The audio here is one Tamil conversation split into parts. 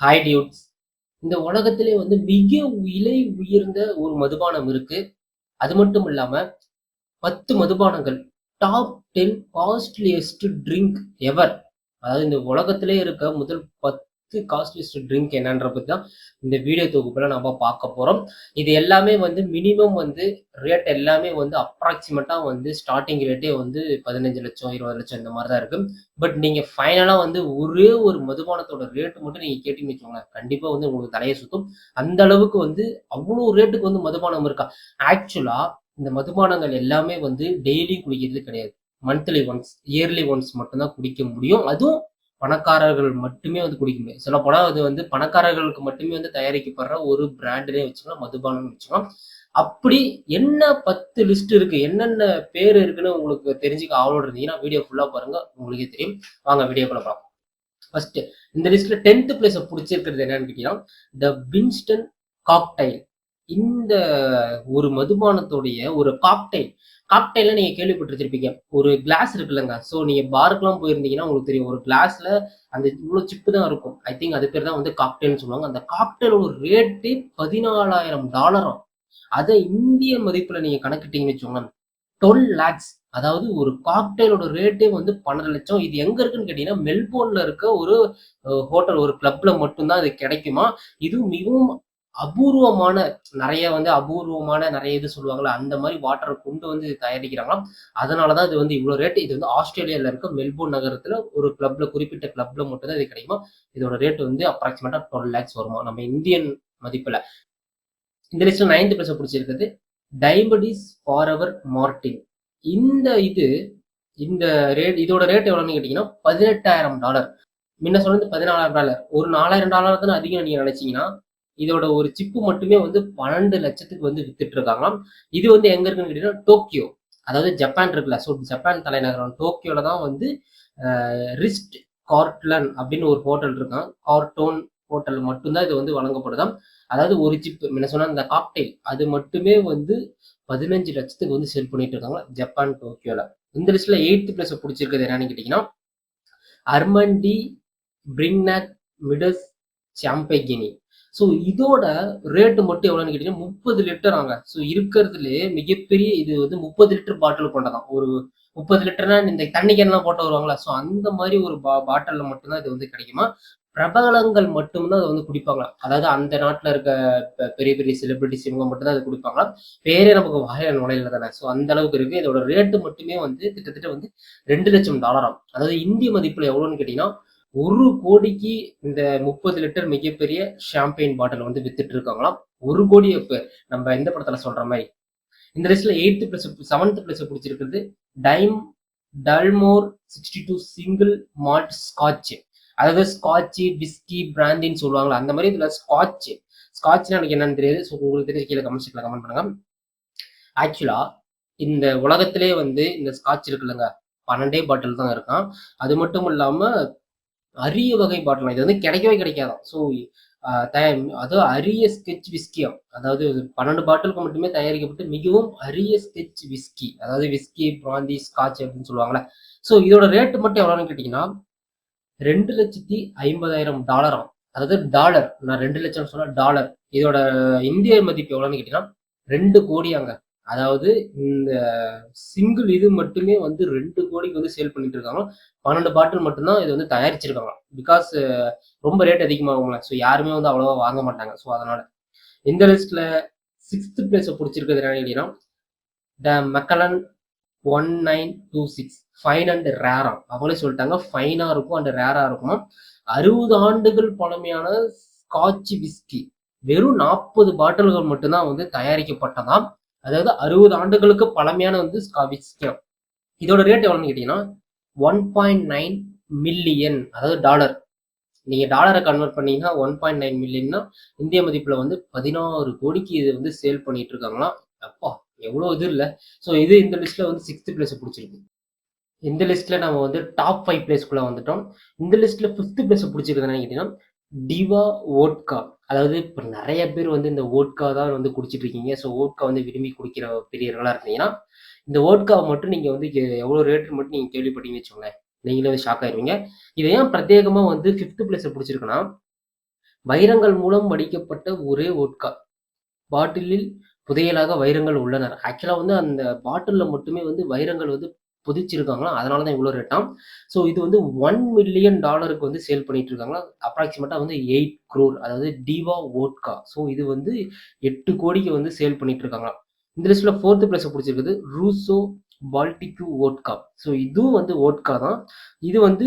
ஹாய் டியூட்ஸ் இந்த உலகத்திலே வந்து மிக விலை உயர்ந்த ஒரு மதுபானம் இருக்கு. அது மட்டும் இல்லாம பத்து மதுபானங்கள் top ten costliest drink ever அதாவது இந்த உலகத்திலே இருக்க முதல் பத்து காஸ்ட்லிஸ்ட் ட்ரிங்க் என்னன்ற பற்றி தான் இந்த வீடியோ தொகுப்பில் நம்ம பார்க்க போகிறோம் இது எல்லாமே வந்து மினிமம் வந்து ரேட் எல்லாமே வந்து அப்ராக்சிமேட்டாக வந்து ஸ்டார்டிங் ரேட்டே வந்து பதினஞ்சு லட்சம் இருபது லட்சம் இந்த மாதிரி தான் இருக்குது பட் நீங்கள் ஃபைனலாக வந்து ஒரே ஒரு மதுபானத்தோட ரேட்டு மட்டும் நீங்கள் கேட்டிங்கன்னு வச்சுக்கோங்களேன் கண்டிப்பாக வந்து உங்களுக்கு தலையை சுத்தும். அந்த அளவுக்கு வந்து அவ்வளோ ரேட்டுக்கு வந்து மதுபானம் இருக்கா? ஆக்சுவலாக இந்த மதுபானங்கள் எல்லாமே வந்து டெய்லி குடிக்கிறது கிடையாது. மந்த்லி ஒன்ஸ் இயர்லி ஒன்ஸ் மட்டும்தான் குடிக்க முடியும். அதுவும் பணக்காரர்கள் மட்டுமே வந்து குடிக்க முடியும் சொல்ல போனா அது வந்து பணக்காரர்களுக்கு மட்டுமே வந்து தயாரிக்கப்படுற ஒரு பிராண்டிலே வச்சுக்கலாம் மதுபானம் வச்சுக்கலாம். அப்படி என்ன பத்து லிஸ்ட் இருக்கு என்னென்ன பேர் இருக்குன்னு உங்களுக்கு தெரிஞ்சுக்க ஆவலோடு இருந்தீங்கன்னா வீடியோ ஃபுல்லா பாருங்க உங்களுக்கே தெரியும். வாங்க வீடியோக்குள்ள பார்க்கலாம் ஃபர்ஸ்ட் இந்த லிஸ்ட்ல டென்த் பிளேஸ் பிடிச்சிருக்கிறது என்னன்னு கேட்டீங்கன்னா த வின்ஸ்டன் காக்டைல் இந்த ஒரு மதுபானத்துடைய ஒரு காக்டைல் காக்டைல நீங்க கேள்விப்பட்டிருப்பீங்க ஒரு கிளாஸ் இருக்குல்லங்க. ஸோ நீங்க பாருக்குலாம் போயிருந்தீங்கன்னா உங்களுக்கு தெரியும். ஒரு கிளாஸ்ல அந்த இவ்வளவு சிப்பு தான் இருக்கும். ஐ திங்க் அது பேர் தான் வந்து காக்டைல்னு சொல்லுவாங்க. அந்த காக்டைலோட ரேட்டே பதினாலாயிரம் டாலரும் அதை இந்திய மதிப்புல நீங்க கணக்கிட்டீங்கன்னு வச்சுக்கோங்களேன் டுவெல் லேக்ஸ் அதாவது ஒரு காக்டைலோட ரேட்டே வந்து பன்னெண்டு லட்சம். இது எங்க இருக்குன்னு கேட்டீங்கன்னா மெல்போர்ன்ல இருக்க ஒரு ஹோட்டல் ஒரு கிளப்ல மட்டும்தான் இது கிடைக்குமா? இது மிகவும் அபூர்வமான நிறைய வந்து அபூர்வமான நிறைய இது சொல்லுவாங்கல்ல அந்த மாதிரி வாட்டரை கொண்டு வந்து இது தயாரிக்கிறாங்களாம். அதனாலதான் இது வந்து இவ்வளவு ரேட் இது வந்து ஆஸ்திரேலியால இருக்க மெல்போர்ன் நகரத்துல ஒரு கிளப்ல குறிப்பிட்ட கிளப்ல மட்டும் தான் இது கிடைக்குமா? இதோட ரேட் வந்து அப்ராக்சிமேட்டா டுவெல் லேக்ஸ் வருமா? நம்ம இந்தியன் மதிப்புல. இந்த லிஸ்ட்ல நைன்த் பிளேஸ் பிடிச்சிருக்கிறது டைபடிஸ் ஃபார் அவர் மார்டின் இந்த இது இந்த ரேட் இதோட ரேட் எவ்வளவுன்னு கேட்டீங்கன்னா பதினெட்டாயிரம் டாலர் முன்ன சொன்னது பதினாலாயிரம் டாலர் ஒரு நாலாயிரம் டாலர் தான் அதிகம் நீங்க நினைச்சீங்கன்னா இதோட ஒரு சிப்பு மட்டுமே வந்து பன்னெண்டு லட்சத்துக்கு வந்து வித்துட்டு இருக்காங்களாம் இது வந்து எங்க இருக்குன்னு கேட்டீங்கன்னா டோக்கியோ. அதாவது ஜப்பான் இருக்குல்ல. ஸோ ஜப்பான் தலைநகரம் டோக்கியோல தான் வந்து ரிஸ்ட் கார்ட்லன் அப்படின்னு ஒரு ஹோட்டல் இருக்கான் கார்டோன் ஹோட்டல் மட்டும்தான் இது வந்து வழங்கப்படுதாம். அதாவது ஒரு சிப் என்ன சொன்னால் இந்த காக்டெயில் அது மட்டுமே வந்து பதினஞ்சு லட்சத்துக்கு வந்து செல் பண்ணிட்டு இருக்காங்க ஜப்பான் டோக்கியோல. இந்த லிஸ்ட்ல எயித்து பிளஸ் பிடிச்சிருக்கிறது என்னன்னு கேட்டீங்கன்னா அர்மண்டி பிரிங்னாக் மிடஸ் சாம்பெகினி. ஸோ இதோட ரேட்டு மட்டும் எவ்வளோன்னு கேட்டீங்கன்னா முப்பது லிட்டர் ஆங்க. ஸோ இருக்கிறதுலே மிகப்பெரிய இது வந்து முப்பது லிட்டர் பாட்டில் கொண்டதான். ஒரு முப்பது லிட்டர்னா இந்த தண்ணி கேன்லாம் போட்டு வருவாங்களா ஸோ அந்த மாதிரி ஒரு பா பாட்டிலில் மட்டும்தான் இது வந்து கிடைக்குமா? பிரபலங்கள் மட்டும்தான் அதை வந்து குடிப்பாங்களாம். அதாவது அந்த நாட்டில் இருக்க பெரிய பெரிய செலிபிரிட்டிஸ் இவங்க மட்டும்தான் அதை குடிப்பாங்களாம். பேரே நமக்கு வாய நுழையில தானே. ஸோ அந்த அளவுக்கு இருக்கு. இதோட ரேட்டு மட்டுமே வந்து கிட்டத்தட்ட வந்து ரெண்டு லட்சம் டாலராம். அதாவது இந்திய மதிப்பில் எவ்வளோன்னு கேட்டிங்கன்னா ஒரு கோடிக்கு இந்த முப்பது லிட்டர் மிகப்பெரிய ஷாம்பெயின் பாட்டில் வந்து வித்துட்டு இருக்காங்களாம் ஒரு கோடி இப்போ நம்ம எந்த படத்துல சொல்ற மாதிரி. இந்த லிஸ்ட்ல எயித்து பிளஸ் செவன்த் பிளஸ் பிடிச்சிருக்கிறது time Dalmore sixty two single malt Scotch அதாவது ஸ்காட்சு விஸ்கி பிராந்தின்னு சொல்லுவாங்களா அந்த மாதிரி இதுல ஸ்காட்ச் ஸ்காட்ச்னா எனக்கு என்னன்னு தெரியாது. ஸோ உங்களுக்கு தெரிஞ்ச கீழே கமெண்ட் செக்ல கமெண்ட் பண்ணுங்க. ஆக்சுவலா இந்த உலகத்திலே வந்து இந்த ஸ்காட்ச் இருக்குல்லங்க. பன்னெண்டே பாட்டில் தான் இருக்கான். அது மட்டும் இல்லாம அரிய வகை பாட்டில் இது வந்து கிடைக்கவே கிடைக்காதான் ஸோ அதாவது அரிய ஸ்கெச் விஸ்கியம் அதாவது பன்னெண்டு பாட்டிலுக்கு மட்டுமே தயாரிக்கப்பட்டு மிகவும் அரிய ஸ்கெச் விஸ்கி அதாவது விஸ்கி பிராந்தி ஸ்காட்ச் அப்படின்னு சொல்லுவாங்களே ஸோ இதோட ரேட்டு மட்டும் எவ்வளோன்னு கேட்டிங்கன்னா ரெண்டு லட்சத்தி ஐம்பதாயிரம் டாலராம் அதாவது டாலர் நான் ரெண்டு லட்சம் சொன்னால் டாலர் இதோட இந்திய மதிப்பு எவ்வளோன்னு கேட்டிங்கன்னா ரெண்டு கோடி அங்கே அதாவது இந்த சிங்கிள் இது மட்டுமே வந்து ரெண்டு கோடிக்கு வந்து சேல் பண்ணிட்டு இருக்காங்க. பன்னெண்டு பாட்டில் மட்டும்தான் இது வந்து தயாரிச்சிருக்காங்க. பிகாஸ் ரொம்ப ரேட் அதிகமாகும்ல. ஸோ யாருமே வந்து அவ்வளோவா வாங்க மாட்டாங்க. ஸோ அதனால. இந்த லிஸ்ட்ல சிக்ஸ்த் பிளேஸை பிடிச்சிருக்கிறது என்னன்னு கேட்டீங்கன்னா the Macallan one nine two six fine and ரேரா அவங்களே சொல்லிட்டாங்க. ஃபைனாக இருக்கும் அண்ட் ரேரா இருக்கும். அறுபது ஆண்டுகள் பழமையான ஸ்காட்ச் விஸ்கி வெறும் நாற்பது பாட்டில்கள் மட்டும்தான் வந்து தயாரிக்கப்பட்டதாம். அதாவது அறுபது ஆண்டுகளுக்கு பழமையான வந்து ஸ்காவிஸ்கியம் இதோட ரேட் எவ்வளோன்னு கேட்டீங்கன்னா ஒன் பாயிண்ட் நைன் மில்லியன் அதாவது டாலர் நீங்கள் டாலரை கன்வெர்ட் பண்ணீங்கன்னா ஒன் பாயிண்ட் நைன் மில்லியன்னா இந்திய மதிப்பில் வந்து பதினாறு கோடிக்கு இது வந்து சேல் பண்ணிட்டு இருக்காங்களாம். அப்பா எவ்வளோ இது இல்லை. ஸோ இது இந்த லிஸ்ட்டில் வந்து சிக்ஸ்த் பிளேஸ் பிடிச்சிருக்கு. இந்த லிஸ்ட்டில் நம்ம வந்து டாப் ஃபைவ் பிளேஸ்க்குள்ளே வந்துட்டோம். இந்த லிஸ்ட்டில் ஃபிஃப்த் பிளேஸ் பிடிச்சிருக்குதுன்னு கேட்டீங்கன்னா டிவா ஓட்கா அதாவது இப்போ நிறைய பேர் வந்து இந்த ஓட்கா தான் வந்து குடிச்சிட்டு இருக்கீங்க. ஸோ ஓட்கா வந்து விரும்பி குடிக்கிற பெரியவர்களாக இருந்தீங்கன்னா இந்த ஓட்காவை மட்டும் நீங்கள் வந்து எவ்வளோ ரேட்டு மட்டும் நீங்கள் கேள்விப்பட்டீங்கன்னு வச்சுக்கோங்களேன். நீங்களே வந்து ஷாக் ஆயிருவீங்க. இதை ஏன் பிரத்யேகமாக வந்து ஃபிஃப்த் பிளேஸ் பிடிச்சிருக்குன்னா வைரங்கள் மூலம் வடிக்கப்பட்ட ஒரே வோட்கா பாட்டிலில் புதையலாக வைரங்கள் உள்ளனர். ஆக்சுவலாக வந்து அந்த பாட்டிலில் மட்டுமே வந்து வைரங்கள் வந்து புதிச்சிருக்காங்களா? அதனால தான் இவ்வளோ ரேட்டாம் ஸோ இது வந்து ஒன் மில்லியன் டாலருக்கு வந்து சேல் பண்ணிட்டு இருக்காங்களா? அப்ராக்சிமேட்டாக வந்து எயிட் க்ரோர் அதாவது டிவா வோட்கா ஸோ இது வந்து எட்டு கோடிக்கு வந்து சேல் பண்ணிட்டு இருக்காங்களா? இந்த லிஸ்ட்ல ஃபோர்த்து பிளேஸ் பிடிச்சிருக்குது. ரூசோ பால்டிக்யூ ஓட்கா ஸோ இதுவும் வந்து ஓட்கா தான். இது வந்து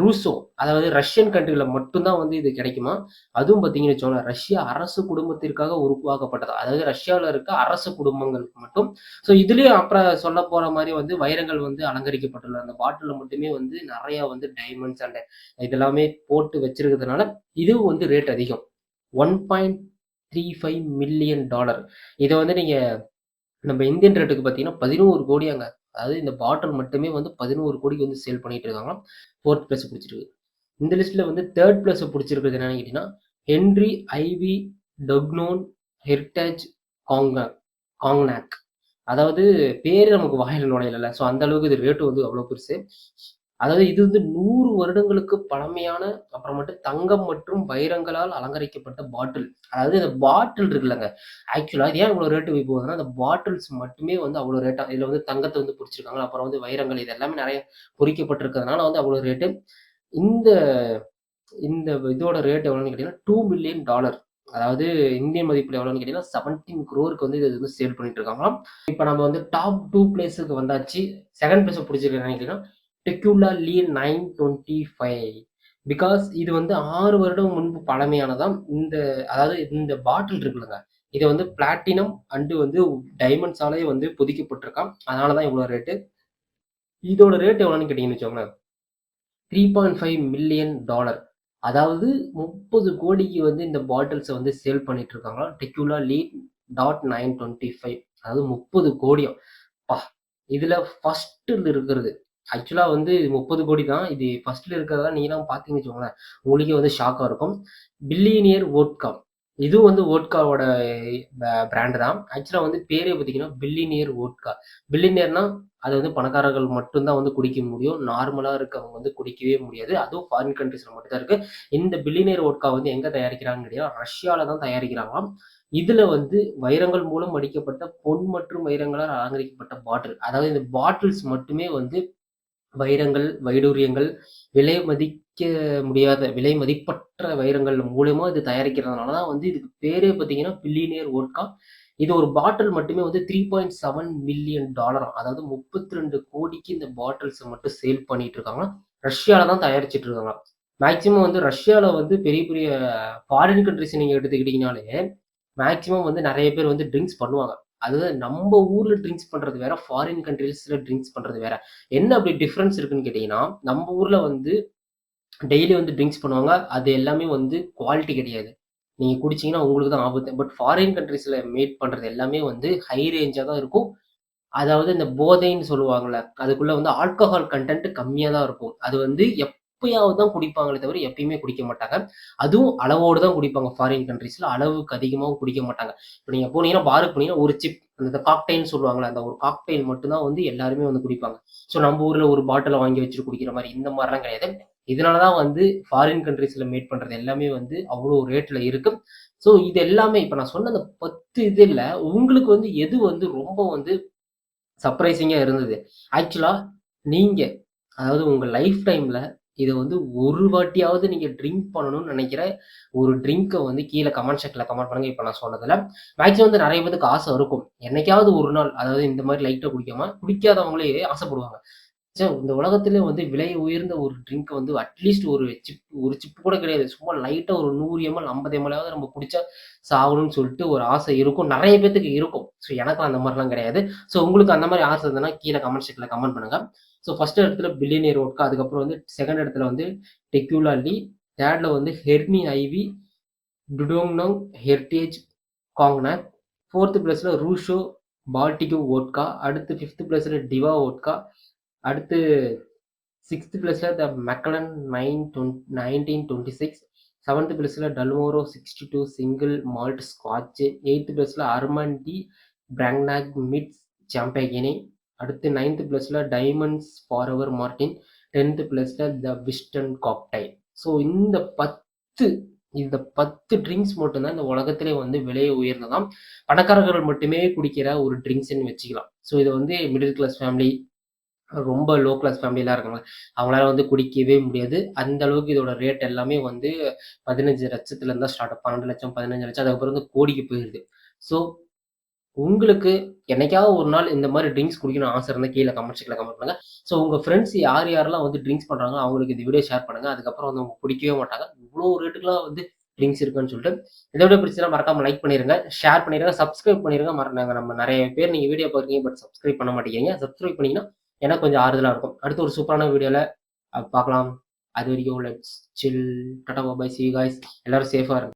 ரூசோ அதாவது ரஷ்யன் கண்ட்ரியில் மட்டும்தான் வந்து இது கிடைக்குமா? அதுவும் பார்த்தீங்கன்னு வச்சோங்களேன் ரஷ்யா அரசு குடும்பத்திற்காக உருவாக்கப்பட்டது. அதாவது ரஷ்யாவில் இருக்க அரசு குடும்பங்களுக்கு மட்டும். ஸோ இதுலேயும் அப்புறம் சொல்ல போகிற மாதிரி வந்து வைரங்கள் வந்து அலங்கரிக்கப்பட்டுள்ள அந்த பாட்டிலில் மட்டுமே வந்து நிறையா வந்து டைமண்ட்ஸ் அண்ட் இதெல்லாமே போட்டு வச்சிருக்கிறதுனால இதுவும் வந்து ரேட் அதிகம். One point three five million dollar இதை வந்து நீங்கள் நம்ம இந்தியன் ரேட்டுக்கு பார்த்தீங்கன்னா பதினோரு கோடி அங்கே அதாவது இந்த பாட்டில் மட்டுமே வந்து பதினோரு கோடிக்கு வந்து சேல் பண்ணிட்டு இருக்காங்க. ஃபோர்த் பிளஸ் பிடிச்சிருக்கு. இந்த லிஸ்ட்ல வந்து தேர்ட் பிளஸ் பிடிச்சிருக்கிறது என்னன்னு கேட்டீங்கன்னா ஹென்ரி ஐவி டொக்னோன் ஹெரிட்டேஜ் காங்க காங்னாக் அதாவது பேர் நமக்கு வாயில் நுழையல ஸோ அந்த அளவுக்கு இது ரேட்டு வந்து அவ்வளோ பெருசு. அதாவது இது வந்து நூறு வருடங்களுக்கு பழமையான அப்புறமேட்டு தங்கம் மற்றும் வைரங்களால் அலங்கரிக்கப்பட்ட பாட்டில் அதாவது இந்த பாட்டில் இருக்குல்லங்க. ஆக்சுவலாக இது ஏன் இவ்வளோ ரேட்டு போய் போகுதுன்னா அந்த பாட்டில்ஸ் மட்டுமே வந்து அவ்வளோ ரேட்டாக இதில் வந்து தங்கத்தை வந்து பிடிச்சிருக்காங்க அப்புறம் வந்து வைரங்கள் இது எல்லாமே நிறைய பொறிக்கப்பட்டிருக்கிறதுனால வந்து அவ்வளோ ரேட்டு இந்த இந்த இதோட ரேட் எவ்வளோன்னு கேட்டிங்கன்னா டூ மில்லியன் டாலர் அதாவது இந்தியன் மதிப்பில் எவ்வளோன்னு கேட்டிங்கன்னா செவன்டீன் க்ரோருக்கு வந்து இது வந்து சேல் பண்ணிட்டு இருக்காங்களாம். இப்போ நம்ம வந்து டாப் டூ பிளேஸுக்கு வந்தாச்சு. செகண்ட் பிளேஸை பிடிச்சிருக்கேன் கேட்டிங்கன்னா tequila Ley nine twenty five because இது வந்து ஆறு வருடம் முன்பு பழமையானதாம். இந்த அதாவது இந்த பாட்டில் இருக்குல்லங்க இதை வந்து பிளாட்டினம் அண்டு வந்து டைமண்ட்ஸாலே வந்து புதிக்கப்பட்டிருக்கான் அதனால தான் இவ்வளோ ரேட்டு இதோட ரேட் எவ்வளோன்னு கேட்டிங்கன்னு வச்சோங்களேன் three point five million dollar அதாவது முப்பது கோடிக்கு வந்து இந்த பாட்டில்ஸை வந்து சேல் பண்ணிட்டு இருக்காங்களா tequila Ley dot nine twenty five அதாவது முப்பது கோடியும். பா இதில் ஃபஸ்ட்டில் இருக்கிறது. ஆக்சுவலாக வந்து முப்பது கோடி தான் இது ஃபர்ஸ்ட்ல இருக்கிறதா நீங்களாம் பார்த்தீங்கன்னு வச்சுக்கோங்களேன். உங்களுக்கே வந்து ஷாக்காக இருக்கும். பில்லியனியர் ஓட்கா இதுவும் வந்து ஓட்காவோட பிராண்டு தான் ஆக்சுவலாக வந்து பேரே பார்த்தீங்கன்னா பில்லினியர் ஓட்கா பில்லினியர்னா அது வந்து பணக்காரர்கள் மட்டும்தான் வந்து குடிக்க முடியும். நார்மலாக இருக்கவங்க வந்து குடிக்கவே முடியாது. அதுவும் ஃபாரின் கண்ட்ரீஸில் மட்டும்தான் இருக்குது இந்த பில்லினியர் ஓட்கா வந்து எங்கே தயாரிக்கிறாங்கன்னு கேட்டால் ரஷ்யாவில் தான் தயாரிக்கிறாங்களாம். இதில் வந்து வைரங்கள் மூலம் அடிக்கப்பட்ட பொன் மற்றும் வைரங்களால் அலங்கரிக்கப்பட்ட பாட்டில் அதாவது இந்த பாட்டில்ஸ் மட்டுமே வந்து வைரங்கள் வைடூரியங்கள் விலை மதிக்க முடியாத விலை மதிப்பற்ற வைரங்கள் மூலயமா இது தயாரிக்கிறதுனால தான் வந்து இதுக்கு பேரே பார்த்தீங்கன்னா பில்லியனியர் ஓட்கா இது ஒரு பாட்டில் மட்டுமே வந்து three point seven million dollar அதாவது முப்பத்தி ரெண்டு கோடிக்கு இந்த பாட்டில்ஸை மட்டும் சேல் பண்ணிட்டு இருக்காங்க. ரஷ்யாவில் தான் தயாரிச்சிட்டு இருக்காங்க. மேக்சிமம் வந்து ரஷ்யாவில் வந்து பெரிய பெரிய ஃபாரின் கண்ட்ரிஸ் நீங்கள் எடுத்துக்கிட்டீங்கனாலே மேக்சிமம் வந்து நிறைய பேர் வந்து ட்ரிங்க்ஸ் பண்ணுவாங்க. அதாவது நம்ம ஊர்ல ட்ரிங்க்ஸ் பண்றது வேற ஃபாரின் கண்ட்ரீஸ்ல ட்ரிங்க்ஸ் பண்றது வேற. என்ன அப்படி டிஃப்ரென்ஸ் இருக்குன்னு கேட்டீங்கன்னா நம்ம ஊர்ல வந்து டெய்லி வந்து ட்ரிங்க்ஸ் பண்ணுவாங்க. அது எல்லாமே வந்து குவாலிட்டி கிடையாது. நீங்க குடிச்சீங்கன்னா உங்களுக்கு தான் ஆபத்து. பட் ஃபாரின் கண்ட்ரீஸ்ல மேட் பண்றது எல்லாமே வந்து ஹை ரேஞ்சா தான் இருக்கும். அதாவது இந்த போதைன்னு சொல்லுவாங்கல்ல அதுக்குள்ள வந்து ஆல்கஹால் கண்டென்ட் கம்மியா தான் இருக்கும். அது வந்து எப் எப்பயாவது தான் குடிப்பாங்களே தவிர எப்பயுமே குடிக்க மாட்டாங்க. அதுவும் அளவோடு தான் குடிப்பாங்க ஃபாரின் கண்ட்ரீஸில் அளவுக்கு அதிகமாக குடிக்க மாட்டாங்க. இப்போ நீங்கள் போனீங்கன்னா பாருக்கு போனீங்கன்னா ஒரு சிப் அந்த காக்டைல்னு சொல்லுவாங்களே அந்த ஒரு காக்டைல் மட்டும்தான் வந்து எல்லாருமே வந்து குடிப்பாங்க. ஸோ நம்ம ஊரில் ஒரு பாட்டிலை வாங்கி வச்சுட்டு குடிக்கிற மாதிரி இந்த மாதிரிலாம் கிடையாது. இதனாலதான் வந்து ஃபாரின் கண்ட்ரீஸில் மேட் பண்ணுறது எல்லாமே வந்து அவ்வளோ ரேட்டில் இருக்கு. ஸோ இது எல்லாமே இப்போ நான் சொன்ன அந்த பத்து இதில் உங்களுக்கு வந்து எது வந்து ரொம்ப வந்து சர்ப்ரைசிங்காக இருந்தது? ஆக்சுவலாக நீங்கள் அதாவது உங்கள் லைஃப் டைமில் இதை வந்து ஒரு வாட்டியாவது நீங்கள் ட்ரிங்க் பண்ணணும்னு நினைக்கிற ஒரு ட்ரிங்க்கை வந்து கீழே கமெண்ட் செக்ல கமெண்ட் பண்ணுங்க. இப்போ நான் சொன்னதில் மேக்ஸிமம் வந்து நிறைய பேருக்கு ஆசை இருக்கும். என்னைக்காவது ஒரு நாள் அதாவது இந்த மாதிரி லைட்டை குடிக்காம குடிக்காதவங்களே ஆசைப்படுவாங்க. சரி இந்த உலகத்துலேயே வந்து விலை உயர்ந்த ஒரு ட்ரிங்க் வந்து அட்லீஸ்ட் ஒரு சிப் ஒரு சிப்பு கூட கிடையாது. சும்மா லைட்டா ஒரு நூறு எம்எல் ஐம்பது எம்எல்லாவது நம்ம குடிச்சா சாகணும்னு சொல்லிட்டு ஒரு ஆசை இருக்கும். நிறைய பேத்துக்கு இருக்கும். ஸோ எனக்கும் அந்த மாதிரிலாம் கிடையாது. ஸோ உங்களுக்கு அந்த மாதிரி ஆசை இருந்ததுன்னா கீழே கமெண்ட் செக்ல கமெண்ட் பண்ணுங்க. ஸோ ஃபர்ஸ்ட் இடத்துல பில்லியனியர் ஓட்கா அதுக்கப்புறம் வந்து செகண்ட் இடத்துல வந்து டெக்யூலா லீ தேர்டில் வந்து ஹெர்னி IV Dudognon heritage cognac fourth பிளேஸ்ல ரூஷோ பால்டிகோ ஓட்கா அடுத்து ஃபிஃப்த்து பிளேஸ்ல டிவா ஓட்கா அடுத்து சிக்ஸ்த்து பிளேஸ்ல the Macallan nine nineteen twenty six seventh பிளேஸில் Dalmore sixty two single malt scotch eighth பிளேஸ்ல அர்மண்டி பிராங்னாக் மிட்ஸ் சாம்பேகினி அடுத்து நைன்த்து ப்ளஸில் diamonds for our martini tenth பிளஸில் த விஸ்டன் காக்டைல் ஸோ இந்த பத்து இந்த பத்து ட்ரிங்க்ஸ் மட்டும்தான் இந்த உலகத்திலே வந்து விலையை உயர்ந்ததாம் பணக்காரர்கள் மட்டுமே குடிக்கிற ஒரு ட்ரிங்க்ஸ்ன்னு வச்சுக்கலாம். ஸோ இதை வந்து மிடில் கிளாஸ் ஃபேமிலி ரொம்ப லோ கிளாஸ் ஃபேமிலியெலாம் இருக்காங்க. அவங்களால வந்து குடிக்கவே முடியாது. அந்த அளவுக்கு இதோட ரேட் எல்லாமே வந்து பதினஞ்சு லட்சத்துலேருந்து ஸ்டார்ட் பன்னெண்டு லட்சம் பதினஞ்சு லட்சம் அதுக்கப்புறம் வந்து கோடிக்கு போயிடுது ஸோ உங்களுக்கு என்னைக்காவது ஒரு நாள் இந்த மாதிரி ட்ரிங்க்ஸ் குடிக்கணும் ஆசை இருந்தால் கீழே கமெண்ட் செக்ல கமெண்ட் பண்ணுங்க. ஸோ உங்க ஃப்ரெண்ட்ஸ் யார் யாரெல்லாம் வந்து ட்ரிங்க்ஸ் பண்றாங்க அவங்களுக்கு இந்த வீடியோ ஷேர் பண்ணுங்க. அதுக்கப்புறம் வந்து அவங்க பிடிக்கவே மாட்டாங்க. இவ்வளோ ரேட்டுக்குலாம் வந்து ட்ரிங்க்ஸ் இருக்குன்னு சொல்லிட்டு இதை விட பிடிச்சா மறக்காம லைக் பண்ணிருங்க. ஷேர் பண்ணிருங்க. சப்ஸ்கிரைப் பண்ணிருங்க. மறந்தாங்க நம்ம நிறைய பேர் நீங்க வீடியோ பார்க்குறீங்க பட் சப்ஸ்கிரைப் பண்ண மாட்டேங்கிறீங்க. சப்ஸ்கிரைப் பண்ணீங்கன்னா எனக்கு கொஞ்சம் ஆறுதலா இருக்கும். அடுத்து ஒரு சூப்பரான வீடியோல பார்க்கலாம். அது வரைக்கும் let's chill tata bye see guys எல்லாரும் சேஃபா இருங்க.